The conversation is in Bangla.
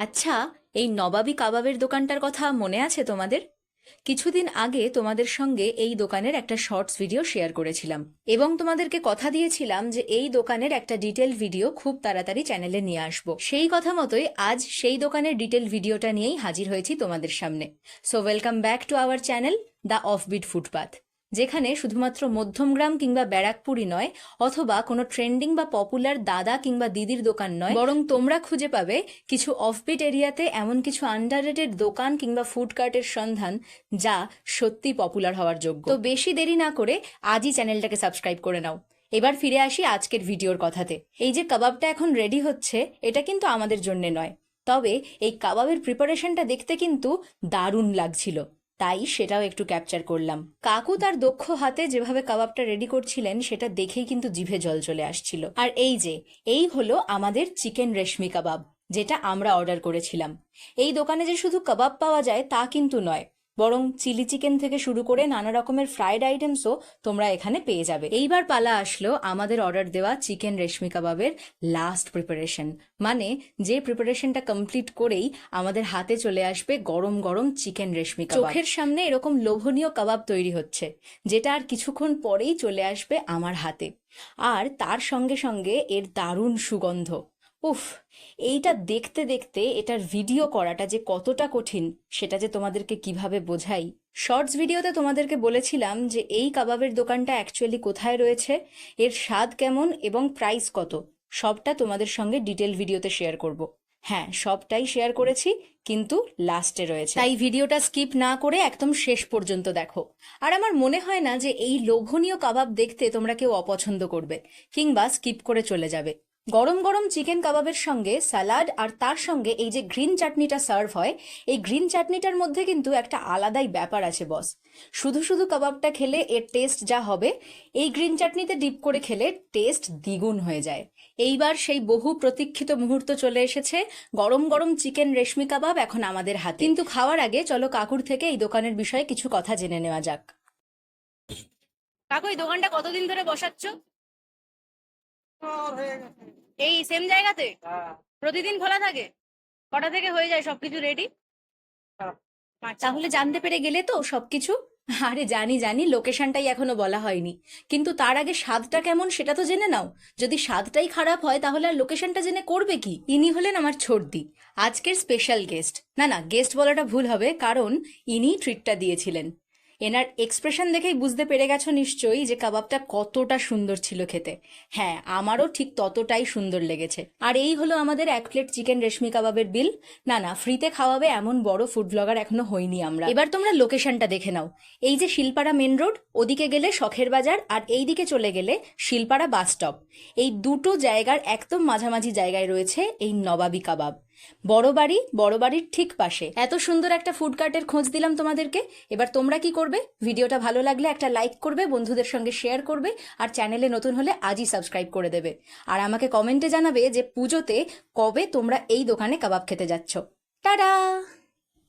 আচ্ছা এই নবাবী কাবাবের দোকানটার কথা মনে আছে তোমাদের? কিছুদিন আগে তোমাদের সঙ্গে এই দোকানের একটা শর্টস ভিডিও শেয়ার করেছিলাম এবং তোমাদেরকে কথা দিয়েছিলাম যে এই দোকানের একটা ডিটেল ভিডিও খুব তাড়াতাড়ি চ্যানেলে নিয়ে আসব। সেই কথা মতোই আজ সেই দোকানের ডিটেল ভিডিওটা নিয়েই হাজির হয়েছি তোমাদের সামনে। So welcome back to our channel the off offbeat footpath যেখানে শুধুমাত্র মধ্যমগ্রাম কিংবা ব্যারাকপুরই নয়, অথবা কোনো ট্রেন্ডিং বা পপুলার দাদা কিংবা দিদির দোকান নয়, বরং তোমরা খুঁজে পাবে কিছু অফবিট এরিয়াতে এমন কিছু আন্ডাররেটেড দোকান কিংবা ফুড কার্টের সন্ধান যা সত্যি পপুলার হওয়ার যোগ্য। তো বেশি দেরি না করে আজই চ্যানেলটাকে সাবস্ক্রাইব করে নাও। এবার ফিরে আসি আজকের ভিডিওর কথাতে। এই যে কাবাবটা এখন রেডি হচ্ছে, এটা কিন্তু আমাদের জন্য নয়। তবে এই কাবাবের প্রিপারেশনটা দেখতে কিন্তু দারুণ লাগছিল। তাই সেটাও একটু ক্যাপচার করলাম। কাকু তার দক্ষ হাতে যেভাবে কাবাবটা রেডি করছিলেন, সেটা দেখেই কিন্তু জিভে জল চলে আসছিল। আর এই যে, এই হলো আমাদের চিকেন রেশমি কাবাব, যেটা আমরা অর্ডার করেছিলাম। এই দোকানে যে শুধু কাবাব পাওয়া যায় তা কিন্তু নয় বরং চিলি চিকেন থেকে শুরু করে নানা রকমের ফ্রাইড আইটেমসও তোমরা এখানে পেয়ে যাবে। এইবার পালা আসলো আমাদের অর্ডার দেওয়া চিকেন রেশমি কাবাবের লাস্ট প্রিপারেশন মানে যে প্রিপারেশনটা কমপ্লিট করেই আমাদের হাতে চলে আসবে গরম গরম চিকেন রেশমি কাবাব। চোখের সামনে এরকম লোভনীয় কাবাব তৈরি হচ্ছে, যেটা আর কিছুক্ষণ পরেই চলে আসবে আমার হাতে। আর তার সঙ্গে সঙ্গে এর দারুণ সুগন্ধ। উফ, এইটা দেখতে দেখতে এটার ভিডিও করাটা যে কতটা কঠিন, সেটা যে তোমাদেরকে কীভাবে বোঝাই। শর্টস ভিডিওতে তোমাদেরকে বলেছিলাম যে এই কাবাবের দোকানটা অ্যাকচুয়ালি কোথায় রয়েছে, এর স্বাদ কেমন এবং প্রাইস কত, সবটা তোমাদের সঙ্গে ডিটেল ভিডিওতে শেয়ার করব। হ্যাঁ সবটাই শেয়ার করেছি, কিন্তু লাস্টে রয়েছে। তাই ভিডিওটা স্কিপ না করে একদম শেষ পর্যন্ত দেখো। আর আমার মনে হয় না যে এই লোভনীয় কাবাব দেখতে তোমরা কেউ অপছন্দ করবে, কিংবা স্কিপ করে চলে যাবে। গরম গরম চিকেন কাবাবের সঙ্গে স্যালাড আর তার সঙ্গে এই যে গ্রিন চাটনিটা সার্ভ হয়, এই গ্রিন চাটনিটার মধ্যে কিন্তু একটা আলাদাই ব্যাপার আছে, বস। শুধু শুধু কাবাবটা খেলে এর টেস্ট যা হবে, এই গ্রিন চাটনিতে ডিপ করে খেলে টেস্ট দ্বিগুণ হয়ে যায়। এইবার সেই বহু প্রতীক্ষিত মুহূর্ত চলে এসেছে, গরম গরম চিকেন রেশমি কাবাব এখন আমাদের হাতে। কিন্তু খাওয়ার আগে চলো কাকুর থেকে এই দোকানের বিষয়ে কিছু কথা জেনে নেওয়া যাক। কাকু, এই দোকানটা কতদিন ধরে বসাচ্ছ? এই সেম জায়গাতে? প্রতিদিন খোলা থাকে? কটা থেকে হয়ে যায় সবকিছু রেডি তাহলে জানতে পেরে গেলে তো সবকিছু? আরে জানি জানি লোকেশনটাই এখনও বলা হয়নি। কিন্তু তার আগে স্বাদটা কেমন সেটা তো জেনে নাও। যদি স্বাদটাই খারাপ হয় তাহলে আর লোকেশনটা জেনে করবে কি? ইনি হলেন আমার ছর্দি আজকের স্পেশাল গেস্ট না না গেস্ট বলাটা ভুল হবে কারণ ইনি ট্রিটটা দিয়েছিলেন। এনার এক্সপ্রেশন দেখেই বুঝতে পেরে গেছো নিশ্চয়ই যে কাবাবটা কতটা সুন্দর ছিল খেতে। হ্যাঁ আমারও ঠিক ততটাই সুন্দর লেগেছে। আর এই হলো আমাদের এক প্লেট চিকেন রেশমি কাবাবের বিল না না ফ্রিতে খাওয়াবে এমন বড় ফুড ব্লগার এখনও হয়নি আমরা। এবার তোমরা লোকেশনটা দেখে নাও। এই যে শিলপাড়া মেন রোড ওদিকে গেলে শখের বাজার আর এই দিকে চলে গেলে শিলপাড়া বাস স্টপ এই দুটো জায়গার একদম মাঝামাঝি জায়গায় রয়েছে এই নবাবী কাবাব। বড় বাড়ি, বড় বাড়ির ঠিক পাশে। এত সুন্দর একটা ফুড কার্টের খোঁজ দিলাম তোমাদেরকে। এবার তোমরা কি করবে? ভিডিওটা ভালো লাগলে একটা লাইক করবে, বন্ধুদের সঙ্গে শেয়ার করবে, আর চ্যানেলে নতুন হলে আজই সাবস্ক্রাইব করে দেবে। আর আমাকে কমেন্টে জানাবে যে পুজোতে কবে তোমরা এই দোকানে কাবাব খেতে যাচ্ছ। টাটা!